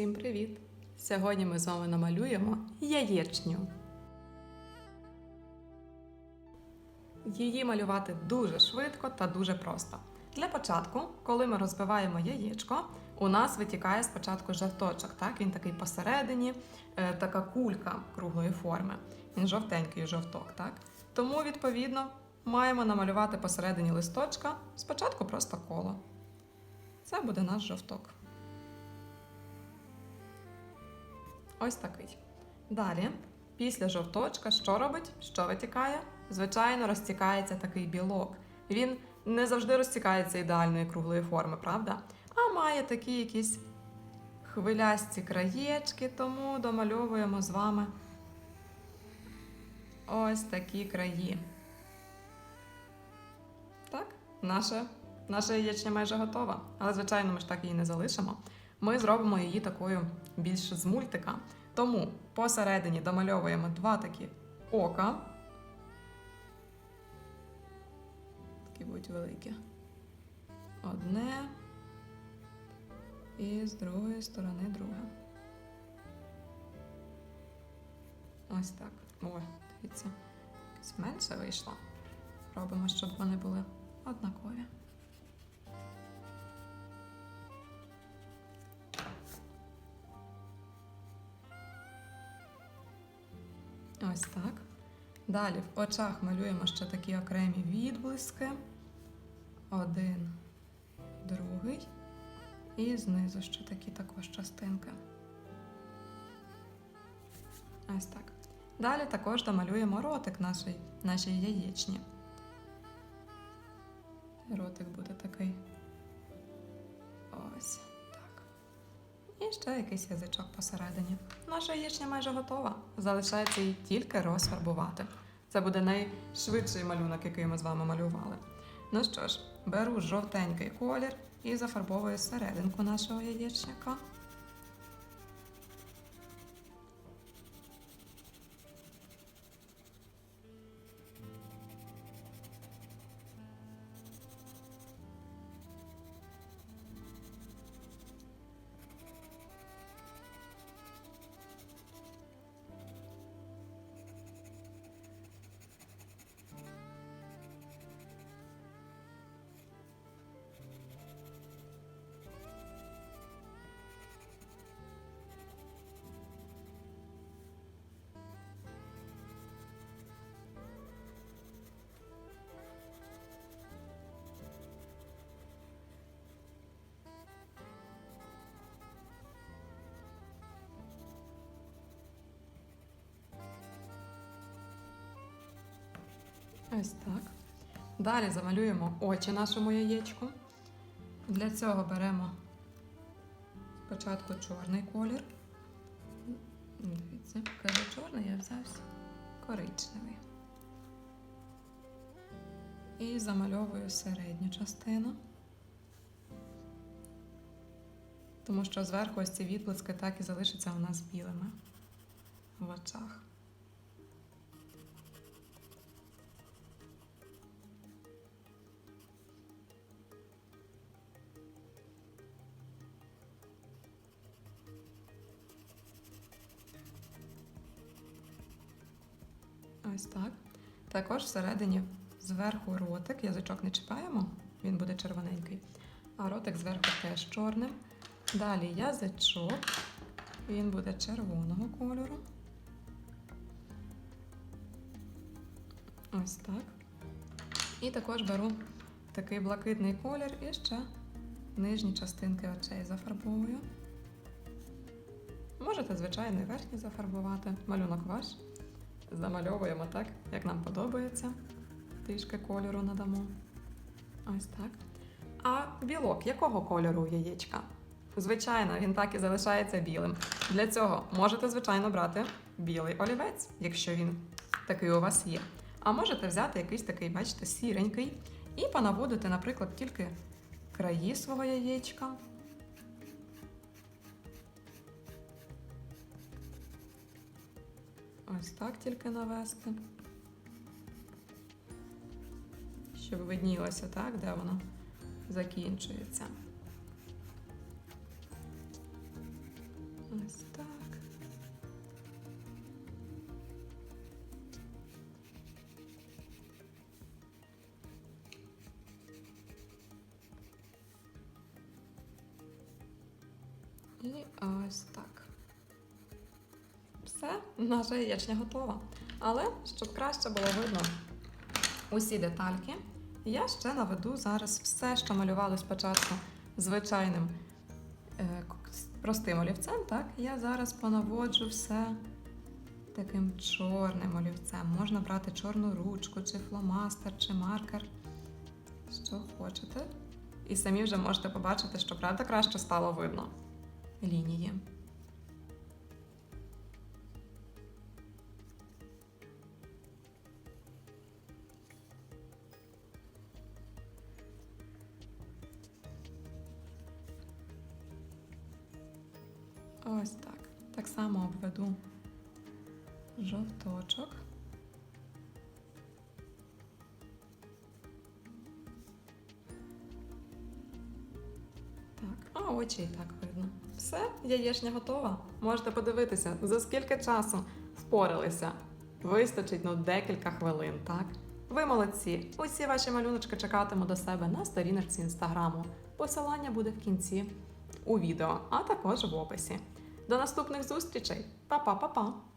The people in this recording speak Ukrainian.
Усім привіт! Сьогодні ми з вами намалюємо яєчню. Її малювати дуже швидко та дуже просто. Для початку, коли ми розбиваємо яєчко, у нас витікає спочатку жовточок. Так? Він такий посередині, е, така кулька круглої форми. Він жовтенький жовток. Так? Тому, відповідно, маємо намалювати посередині листочка спочатку просто коло. Це буде наш жовток. Ось такий. Далі, після жовточка, що робить? Що витікає? Звичайно, розтікається такий білок. Він не завжди розтікається ідеальної круглої форми, правда? А має такі якісь хвилясті краєчки, тому домальовуємо з вами ось такі краї. Так, наша, наша яєчня майже готова. Але, звичайно, ми ж так її не залишимо. Ми зробимо її такою більш з мультика. Тому посередині домальовуємо два такі ока. Такі будуть великі. Одне. І з другої сторони друге. Ось так. Ой, дивіться, якось менше вийшло. Робимо, щоб вони були однакові. Ось так. Далі в очах малюємо ще такі окремі відблиски. Один, другий. І знизу ще такі також частинки. Ось так. Далі також домалюємо ротик нашій, нашій яєчні. Ротик буде І ще якийсь язичок посередині. Наша яєчня майже готова. Залишається її тільки розфарбувати. Це буде найшвидший малюнок, який ми з вами малювали. Ну що ж, беру жовтенький колір і зафарбовую серединку нашого яєчника. Ось так. Далі замалюємо очі нашому яєчку. Для цього беремо спочатку чорний колір. Дивіться, кажу чорний, я взявся коричневий. І замальовую середню частину. Тому що зверху ось ці відблиски так і залишаться у нас білими в очах. Ось так. Також всередині зверху ротик, язичок не чіпаємо, він буде червоненький. А ротик зверху теж чорним. Далі язичок, він буде червоного кольору. Ось так. І також беру такий блакитний колір і ще нижні частинки очей зафарбовую. Можете, звичайно, і верхні зафарбувати. Малюнок ваш замальовуємо так, як нам подобається. Трішки кольору надамо. Ось так. А білок якого кольору яєчка? Звичайно, він так і залишається білим. Для цього можете, звичайно, брати білий олівець, якщо він такий у вас є. А можете взяти якийсь такий, бачите, сіренький, і понаводити, наприклад, тільки краї свого яєчка. Ось так тільки навести, щоб виднілося так, де воно закінчується. Ось так. І ось так. Все, наша яєчня готова. Але щоб краще було видно усі детальки, я ще наведу зараз все, що малювали спочатку звичайним е, простим олівцем. Так, я зараз понаводжу все таким чорним олівцем. Можна брати чорну ручку, чи фломастер, чи маркер. Що хочете. І самі вже можете побачити, що правда краще стало видно лінії. Ось так. Так само обведу жовточок. Так, а очі і так видно. Все, яєчня готова. Можете подивитися, за скільки часу впоралися. Вистачить ну декілька хвилин, так? Ви молодці. Усі ваші малюночки чекатиму до себе на сторіночці інстаграму. Посилання буде в кінці у відео, а також в описі. До наступних зустрічей. Па-па-па-па!